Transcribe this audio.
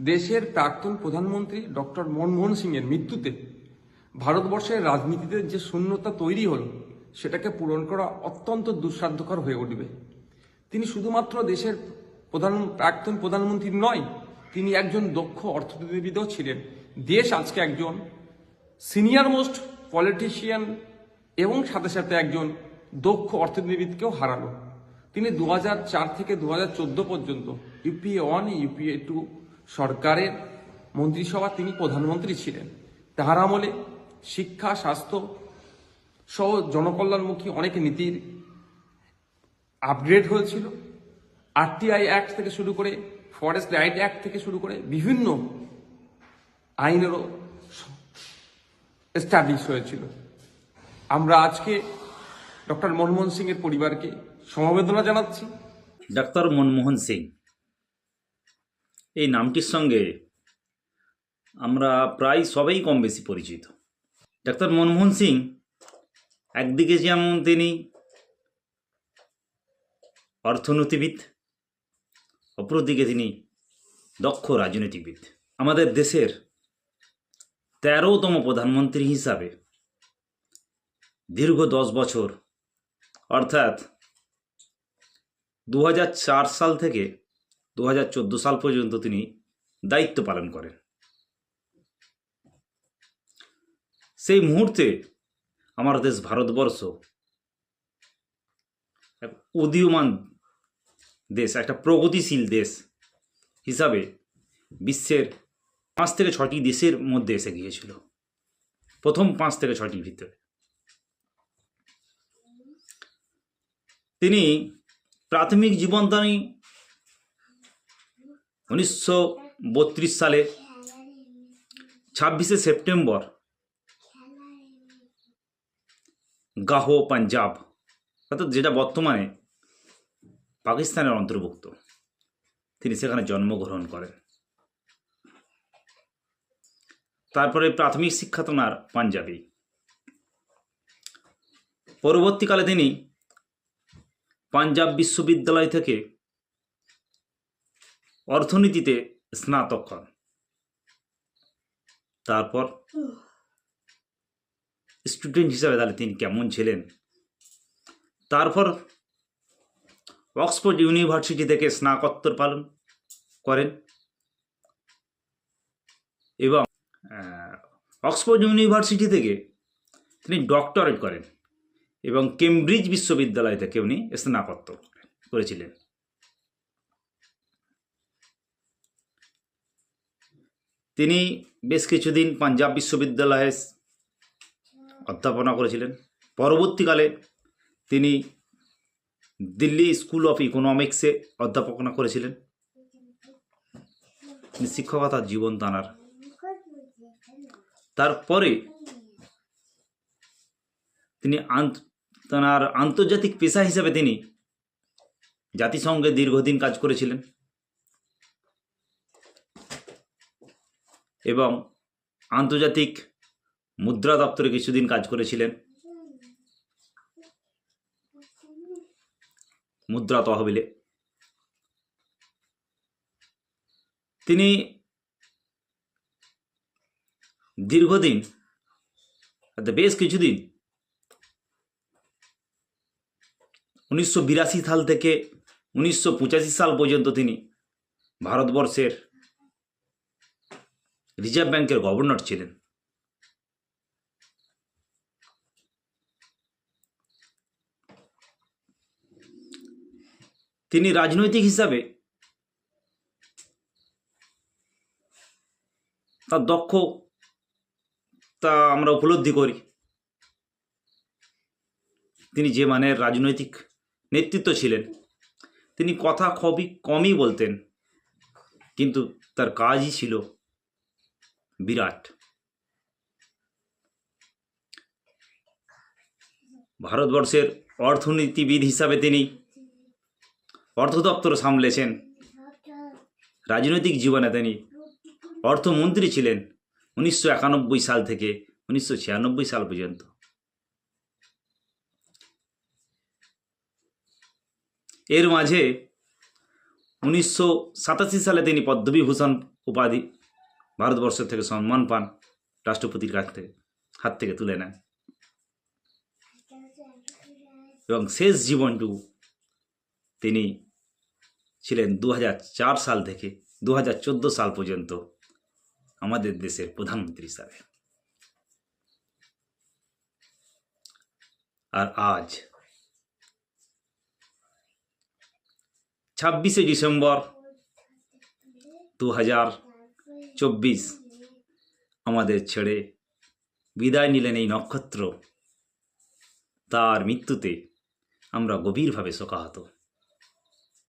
দেশের প্রাক্তন প্রধানমন্ত্রী ডক্টর মনমোহন সিংয়ের মৃত্যুতে ভারতবর্ষের রাজনীতিতে যে শূন্যতা তৈরি হল, সেটাকে পূরণ করা অত্যন্ত দুঃসাধ্যকর হয়ে উঠবে। তিনি শুধুমাত্র দেশের প্রধান, প্রাক্তন প্রধানমন্ত্রী নয়, তিনি একজন দক্ষ অর্থনীতিবিদও ছিলেন। দেশ আজকে একজন সিনিয়র মোস্ট পলিটিশিয়ান এবং সাথে সাথে একজন দক্ষ অর্থনীতিবিদকেও হারালো। তিনি দু থেকে দু হাজার চোদ্দ পর্যন্ত ইউপিএ ওয়ান ইউপিএ টু সরকারের মন্ত্রিসভা তিনি প্রধানমন্ত্রী ছিলেন। তাহার আমলে শিক্ষা, স্বাস্থ্য সহ জনকল্যাণমুখী অনেক নীতির আপগ্রেড হয়েছিল। আরটিআই অ্যাক্ট থেকে শুরু করে ফরেস্ট রাইট অ্যাক্ট থেকে শুরু করে বিভিন্ন আইনেরও এস্টাবলিশ হয়েছিল। আমরা আজকে ডক্টর মনমোহন সিং এর পরিবারকে সমবেদনা জানাচ্ছি। ডাক্তার মনমোহন সিং এই নামটির সঙ্গে আমরা প্রায় সবাই কম বেশি পরিচিত। ডাক্তার মনমোহন সিং, একদিকে যেমন তিনি অর্থনীতিবিদ, অপরদিকে তিনি দক্ষ রাজনীতিবিদ। আমাদের দেশের তেরোতম প্রধানমন্ত্রী হিসাবে দীর্ঘ দশ বছর, অর্থাৎ দু হাজার চার সাল থেকে দু হাজার চোদ্দ সাল পর্যন্ত তিনি দায়িত্ব পালন করেন। সেই মুহূর্তে আমার দেশ ভারতবর্ষ এক উদীয়মান দেশ, একটা প্রগতিশীল দেশ হিসাবে বিশ্বের পাঁচ থেকে ছটি দেশের মধ্যে এসে গিয়েছিল, প্রথম পাঁচ থেকে ছটির ভিতরে। তিনি প্রাথমিক জীবনদানী উনিশশো বত্রিশ সালে ছাব্বিশে সেপ্টেম্বর গাহো পাঞ্জাব, অর্থাৎ যেটা বর্তমানে পাকিস্তানের অন্তর্ভুক্ত, তিনি সেখানে জন্মগ্রহণ করেন। তারপরে প্রাথমিক শিক্ষা তোমার পাঞ্জাবি। পরবর্তীকালে তিনি পাঞ্জাব বিশ্ববিদ্যালয় থেকে অর্থনীতিতে স্নাতক হন। তারপর স্টুডেন্ট হিসাবে তাহলে তিনি কেমন ছিলেন? তারপর অক্সফোর্ড ইউনিভার্সিটি থেকে স্নাতকোত্তর পালন করেন এবং অক্সফোর্ড ইউনিভার্সিটি থেকে তিনি ডক্টরেট করেন এবং কেমব্রিজ বিশ্ববিদ্যালয় থেকে উনি স্নাতকোত্তর করেছিলেন। তিনি বেশ কিছুদিন পাঞ্জাব বিশ্ববিদ্যালয়ে অধ্যাপনা করেছিলেন। পরবর্তীকালে তিনি দিল্লি স্কুল অফ ইকোনমিক্সে অধ্যাপনা করেছিলেন। শিক্ষকতার জীবন তাঁর তারপরে তিনি তাঁর আন্তর্জাতিক পেশা হিসেবে তিনি জাতিসংঘে দীর্ঘদিন কাজ করেছিলেন। এবং আন্তর্জাতিক মুদ্রা দপ্তরে কিছুদিন কাজ করেছিলেন। মুদ্রা তহবিলে। তিনি দীর্ঘদিন বেশ কিছুদিন, উনিশশো বিরাশি সাল থেকে উনিশশো পঁচাশি সাল পর্যন্ত তিনি ভারতবর্ষের রিজার্ভ ব্যাংকের গভর্নর ছিলেন। তিনি রাজনৈতিক হিসাবে তার দক্ষ, তা আমরা উপলব্ধি করি। তিনি যে মানের রাজনৈতিক নেতৃত্ব ছিলেন, তিনি কথা খুবই কমই বলতেন, কিন্তু তার কাজই ছিল বিরাট। ভারতবর্ষের অর্থনীতিবিদ হিসাবে তিনি অর্থ দপ্তর সামলেছেন। রাজনৈতিক জীবনে তিনি অর্থমন্ত্রী ছিলেন উনিশশো একানব্বই সাল থেকে উনিশশো ছিয়ানব্বই সাল পর্যন্ত। এর মাঝে উনিশশো সাতাশি সালে তিনি পদ্মবিভূষণ উপাধি ভারতবর্ষ থেকে সম্মান পান রাষ্ট্রপতির কাছ থেকে, হাত থেকে তুলে নেন। এবং শেষ জীবনটুকু তিনি ছিলেন দু হাজার চার সাল থেকে দু হাজার চোদ্দ সাল পর্যন্ত আমাদের দেশের প্রধানমন্ত্রী হিসাবে। আর আজ ছাব্বিশে ডিসেম্বর দু হাজার চব্বিশ। আমাদের ছেড়ে বিদায় নিলেন এই নক্ষত্র। তার মৃত্যুতে আমরা গভীরভাবে শোকাহত।